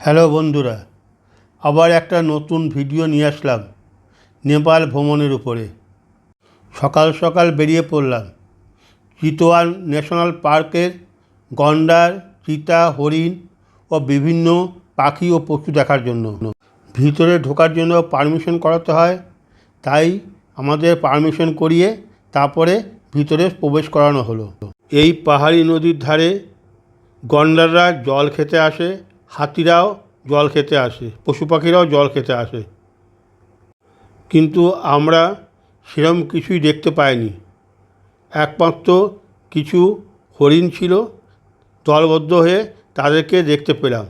Hello বন্ধুরা, আবার একটা নতুন ভিডিও নিয়ে আসলাম নেপাল ভ্রমণের উপরে। সকাল সকাল বেরিয়ে পড়লাম চিতোয়ান ন্যাশনাল পার্কের গন্ডার, চিতা, হরিণ ও বিভিন্ন পাখি ও পশু দেখার জন্য। ভিতরে ঢোকার জন্য পারমিশন করাতে হয়, তাই আমাদের পারমিশন করিয়ে তারপরে ভিতরে প্রবেশ করানো হলো। এই পাহাড়ি নদীর ধারে গন্ডাররা জল খেতে আসে হাতিরাও জল খেতে আসে পশু পাখিরাও জল খেতে আসে। কিন্তু আমরা সেরম কিছুই দেখতে পাইনি। একমাত্র কিছু হরিণ ছিল, দলবদ্ধ হয়ে তাদেরকে দেখতে পেলাম।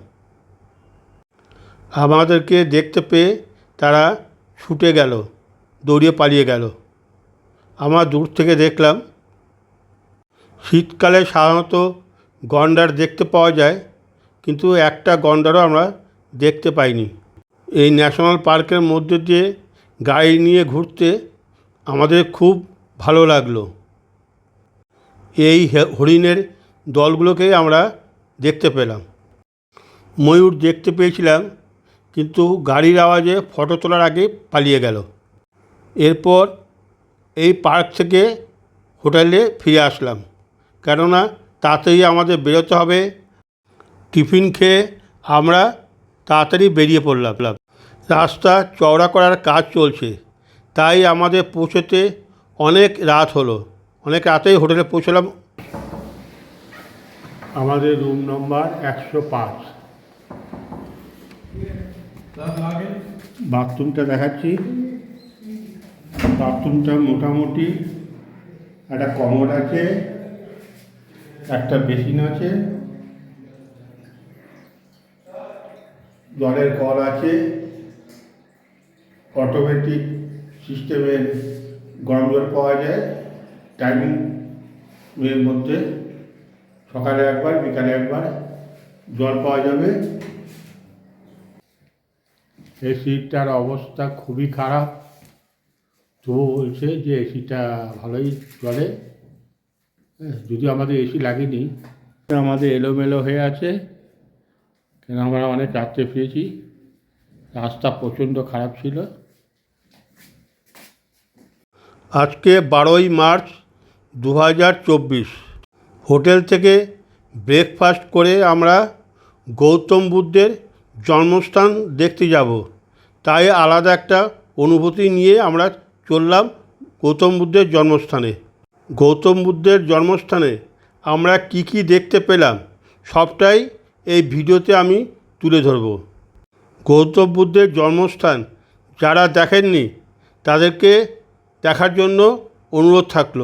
আমাদেরকে দেখতে পেয়ে তারা ছুটে গেল, দৌড়িয়ে পালিয়ে গেল। আমরা দূর থেকে দেখলাম, শীতকালে সাধারণত গন্ডার দেখতে পাওয়া যায় কিন্তু একটা গন্ডারও আমরা দেখতে পাইনি। এই ন্যাশনাল পার্কের মধ্যে দিয়ে গাড়ি নিয়ে ঘুরতে আমাদের খুব ভালো লাগল। এই হরিণের দলগুলোকেই আমরা দেখতে পেলাম। ময়ূর দেখতে পেয়েছিলাম, কিন্তু গাড়ির আওয়াজে ফটো তোলার আগে পালিয়ে গেল। এরপর এই পার্ক থেকে হোটেলে ফিরে আসলাম। কেননা তাড়াতাড়ি আমাদের বেরোতে হবে টিফিন খেয়ে আমরা তাড়াতাড়ি বেরিয়ে পড়লাম। রাস্তা চওড়া করার কাজ চলছে। তাই আমাদের পৌঁছতে অনেক রাত হলো। অনেক রাতেই হোটেলে পৌঁছলাম। আমাদের রুম নম্বর একশো পাঁচ। বাথরুমটা দেখাচ্ছি। বাথরুমটা মোটামুটি একটা কমোড আছে, একটা বেসিন আছে। জলের কল আছে। অটোমেটিক সিস্টেমের গরম জল পাওয়া যায়। টাইমিং এর মধ্যে সকালে একবার বিকালে একবার জল পাওয়া যাবে। এই সিটটার অবস্থা খুবই খারাপ। তবু বলছে যে এসিটা ভালোই চলে। হ্যাঁ, যদিও আমাদের এসি লাগেনি আমাদের এলোমেলো হয়ে আছে। কেন আমরা অনেক রাত্রে ফিরেছি? রাস্তা প্রচণ্ড খারাপ ছিল। আজকে বারোই মার্চ দু হাজার চব্বিশ। হোটেল থেকে ব্রেকফাস্ট করে আমরা গৌতম বুদ্ধের জন্মস্থান দেখতে যাব। তাই আলাদা একটা অনুভূতি নিয়ে আমরা চললাম গৌতম বুদ্ধের জন্মস্থানে। গৌতম বুদ্ধের জন্মস্থানে আমরা কি কি দেখতে পেলাম, সবটাই এই ভিডিওতে আমি তুলে ধরব। গৌতম বুদ্ধের জন্মস্থান যারা দেখেননি তাদেরকে দেখার জন্য অনুরোধ থাকল।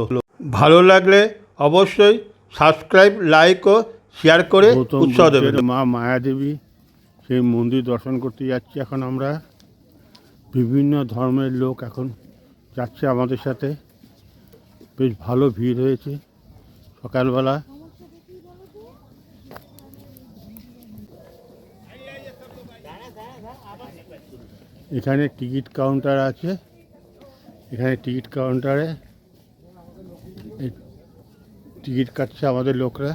ভালো লাগলে অবশ্যই সাবস্ক্রাইব লাইক ও শেয়ার করে উৎসাহ দেবেন। মা মায়াদেবী সেই মন্দির দর্শন করতে যাচ্ছি এখন আমরা। বিভিন্ন ধর্মের লোক এখন যাচ্ছে আমাদের সাথে। বেশ ভালো ভিড় হয়েছে। সকালবেলা এখানে টিকিট কাউন্টার আছে। এখানে টিকিট কাউন্টারে টিকিট কাটছে আমাদের লোকরা।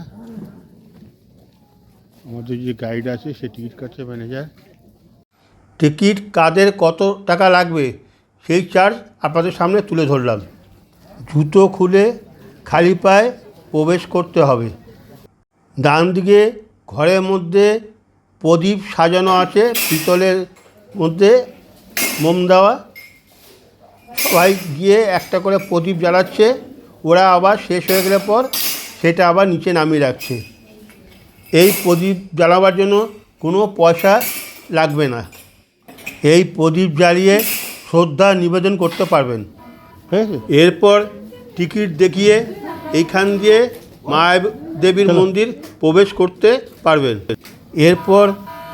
আমাদের যে গাইড আছে, সে টিকিট কাটছে ম্যানেজার। টিকিট কাদের কত টাকা লাগবে, সেই চার্জ আপনাদের সামনে তুলে ধরলাম। জুতো খুলে খালি পায়ে প্রবেশ করতে হবে। ডান দিকে ঘরের মধ্যে প্রদীপ সাজানো আছে, পিতলের মধ্যে মোম দেওয়া। সবাই গিয়ে একটা করে প্রদীপ জ্বালাচ্ছে। ওরা আবার শেষ হয়ে গেলে পর সেটা আবার নিচে নামিয়ে রাখছে। এই প্রদীপ জ্বালাবার জন্য কোনো পয়সা লাগবে না। এই প্রদীপ জ্বালিয়ে শ্রদ্ধা নিবেদন করতে পারবেন। আছে? এরপর টিকিট দেখিয়ে এইখান দিয়ে মায়া দেবীর মন্দির প্রবেশ করতে পারবেন। এরপর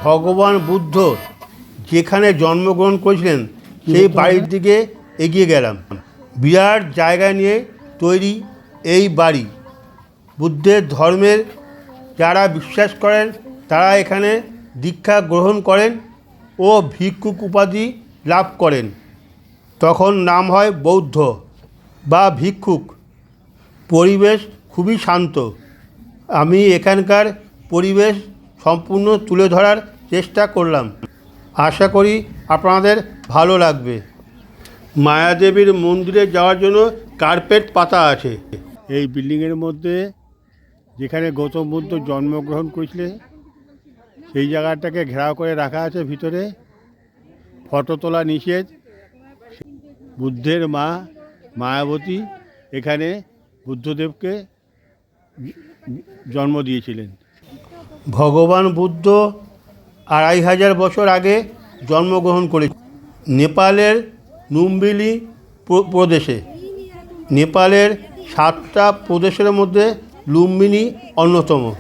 ভগবান বুদ্ধ যেখানে জন্মগ্রহণ করেছিলেন সেই বাড়ির দিকে এগিয়ে গেলাম। বিরাট জায়গা নিয়ে তৈরি এই বাড়ি। বুদ্ধের ধর্মের যারা বিশ্বাস করেন তারা এখানে দীক্ষা গ্রহণ করেন ও ভিক্ষুক উপাধি লাভ করেন। তখন নাম হয় বৌদ্ধ বা ভিক্ষুক। পরিবেশ খুবই শান্ত। আমি এখানকার পরিবেশ সম্পূর্ণ তুলে ধরার চেষ্টা করলাম। আশা করি আপনাদের ভালো লাগবে। মায়াদেবীর মন্দিরে যাওয়ার জন্য কার্পেট পাতা আছে। এই বিল্ডিংয়ের মধ্যে যেখানে গৌতম বুদ্ধ জন্মগ্রহণ করেছিলেন, সেই জায়গাটাকে ঘেরাও করে রাখা আছে ভিতরে। ফটো তোলা নিষেধ। বুদ্ধের মা মায়াবতী এখানে বুদ্ধদেবকে জন্ম দিয়েছিলেন। ভগবান বুদ্ধ আড়াই হাজার বছর আগে জন্মগ্রহণ করে নেপালের নুম্বিলি প্র- প্রদেশে। নেপালের সাতটা প্রদেশের মধ্যে লুম্বিনী অন্যতম।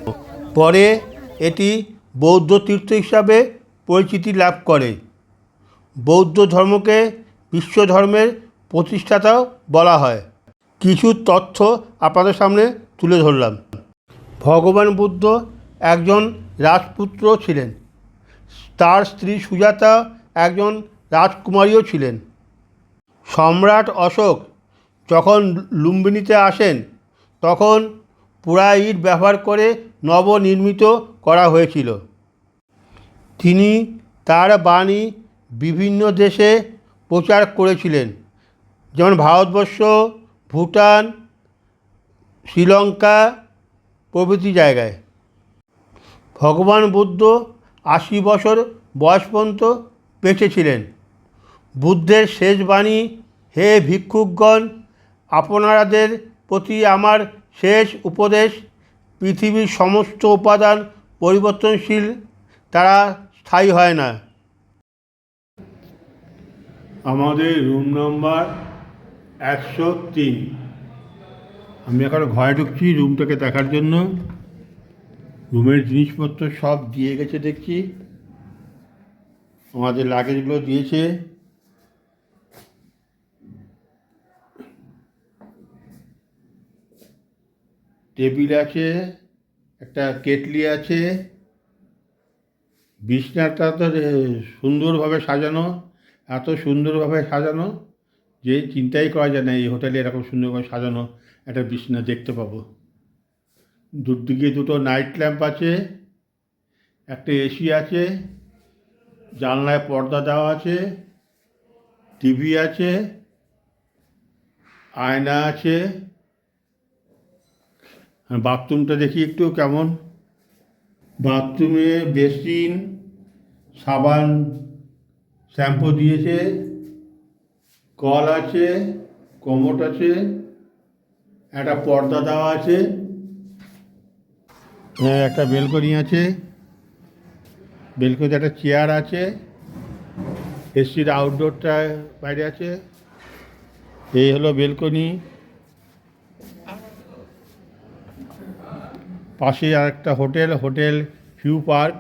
পরে এটি বৌদ্ধ তীর্থ হিসাবে পরিচিতি লাভ করে। বৌদ্ধ ধর্মকে বিশ্ব ধর্মের প্রতিষ্ঠাতাও বলা হয়। কিছু তথ্য আপনাদের সামনে তুলে ধরলাম। ভগবান বুদ্ধ একজন রাজপুত্র ছিলেন। তার স্ত্রী সুজাতা একজন রাজকুমারীও ছিলেন। সম্রাট অশোক যখন লুম্বিনীতে আসেন, তখন পুরা ইট ব্যবহার করে নবনির্মিত করা হয়েছিল। তিনি তার বাণী বিভিন্ন দেশে প্রচার করেছিলেন, যেমন ভারতবর্ষ, ভুটান, শ্রীলঙ্কা প্রভৃতি জায়গায়। ভগবান বুদ্ধ আশি বছর বয়স পর্যন্ত বেঁচেছিলেন বুদ্ধের শেষ বাণী, হে ভিক্ষুকগণ, আপনারাদের প্রতি আমার শেষ উপদেশ, পৃথিবীর সমস্ত উপাদান পরিবর্তনশীল, তারা স্থায়ী হয় না। আমাদের রুম নাম্বার একশো তিন। আমি এখন ঘরে ঢুকছি রুমটাকে দেখার জন্য। রুমের জিনিসপত্র সব দিয়ে গেছে দেখছি। আমাদের লাগেজগুলো দিয়েছে। টেবিল আছে, একটা কেটলি আছে। বিছনাটা তো সুন্দরভাবে সাজানো, এত সুন্দরভাবে সাজানো যে চিন্তাই করা যায় না এই হোটেলে এরকম সুন্দরভাবে সাজানো একটা বিছনা দেখতে পাবো। দুদিকে দুটো নাইট ল্যাম্প আছে, একটা এসি আছে, জানলায় পর্দা দেওয়া আছে টিভি আছে, আয়না আছে। বাথরুমটা দেখি একটু কেমন। বাথরুমে বেসিন, সাবান, শ্যাম্পু দিয়েছে, কল আছে, কমোট আছে, একটা পর্দা দেওয়া আছে। একটা বেলকনি আছে। বেলকনিতে একটা চেয়ার আছে। এসির আউটডোরটা বাইরে আছে। এই হলো বেলকনি। পাশে আর একটা হোটেল হোটেল ভিউ পার্ক।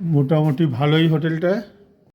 মোটামুটি ভালোই হোটেলটা।